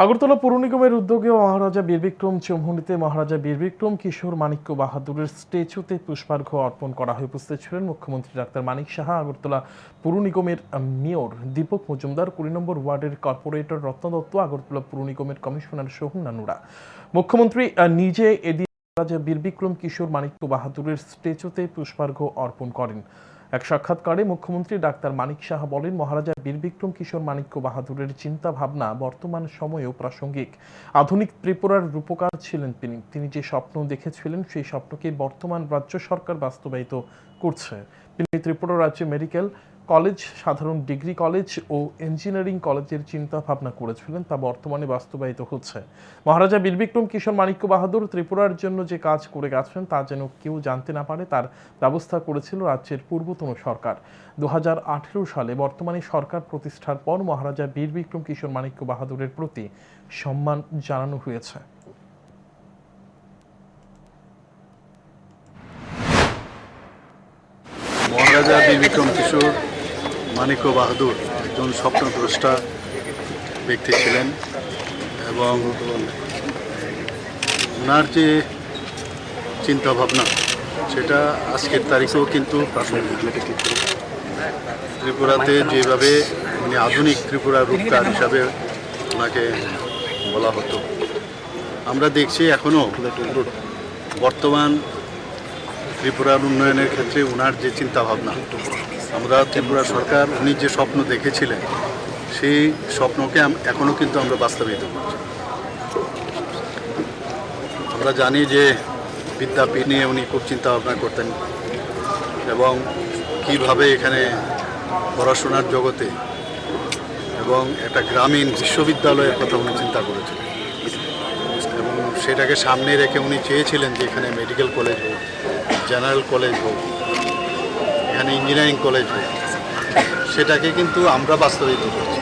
আগরতলা পৌর নিগমের উদ্যোগে মহারাজা বীরবিক্রম চৌমুহনীতে মহারাজা বীরবিক্রম কিশোর মানিক্য বাহাদুরের স্ট্যাচুতে পুষ্পার্ঘ্য অর্পণ করা হয় উপস্থিত ছিলেন মুখ্যমন্ত্রী ডাক্তার মানিক সাহা, আগরতলা পৌর নিগমের মেয়র দীপক মজুমদার, কুড়ি নম্বর ওয়ার্ডের কর্পোরেটর রত্ন দত্ত, আগরতলা পৌর নিগমের কমিশনার সোহন নানুরা। মুখ্যমন্ত্রী নিজে এদিন মহারাজা বীরবিক্রম কিশোর মানিক্য বাহাদুরের স্ট্যাচুতে পুষ্পার্ঘ্য অর্পণ করেন। এক সাক্ষাৎকারে মুখ্যমন্ত্রী ডাক্তার মানিক সাহা বলেন, মহারাজা বীরবিক্রম কিশোর মানিক্য বাহাদুরের চিন্তা ভাবনা বর্তমান সময়েও প্রাসঙ্গিক। আধুনিক ত্রিপুরার রূপকার ছিলেন তিনি। তিনি যে স্বপ্ন দেখেছিলেন, সেই স্বপ্নকে বর্তমান রাজ্য সরকার বাস্তবায়িত করছে। তিনি ত্রিপুরা রাজ্যে মেডিকেল কলেজ, সাধারণ ডিগ্রি কলেজ ও ইঞ্জিনিয়ারিং কলেজের চিন্তা ভাবনা করেছিলেন, তা বর্তমানে বাস্তবায়িত হচ্ছে। মহারাজা বীরবিক্রম কিশোর মাণিক্য বাহাদুর ত্রিপুরার জন্য যে কাজ করে গেছেন, তা যেন কেউ জানতে না পারে, তার ব্যবস্থা করেছিল রাজ্যের পূর্বতন সরকার। দুহাজার আঠেরো সালে বর্তমানে সরকার প্রতিষ্ঠার পর মহারাজা বীরবিক্রম কিশোর মাণিক্য বাহাদুরের প্রতি সম্মান জানানো হয়েছে। মহারাজা বিক্রম কিশোর মানিক্য বাহাদুর একজন স্বপ্নদ্রষ্টা ব্যক্তি ছিলেন এবং ওনার যে চিন্তাভাবনা, সেটা আজকের তারিখেও কিন্তু ত্রিপুরাতে যেভাবে উনি আধুনিক ত্রিপুরার রূপকার হিসাবে ওনাকে বলা হতো, আমরা দেখছি এখনও বর্তমান ত্রিপুরার উন্নয়নের ক্ষেত্রে ওনার যে চিন্তা ভাবনা আমরা ত্রিপুরা সরকার, উনি যে স্বপ্ন দেখেছিলেন, সেই স্বপ্নকে এখনও কিন্তু আমরা বাস্তবায়িত করছি। আমরা জানি যে বিদ্যাপীঠ নিয়ে উনি খুব চিন্তা ভাবনা করতেন এবং কীভাবে এখানে পড়াশোনার জগতে এবং একটা গ্রামীণ বিশ্ববিদ্যালয়ের কথা উনি চিন্তা করেছিলেন। এবং সেটাকে সামনে রেখে উনি চেয়েছিলেন যে এখানে মেডিকেল কলেজ হোক জেনারেল কলেজ হোক এখানে ইঞ্জিনিয়ারিং কলেজ হোক সেটাকে কিন্তু আমরা বাস্তবায়িত করছি।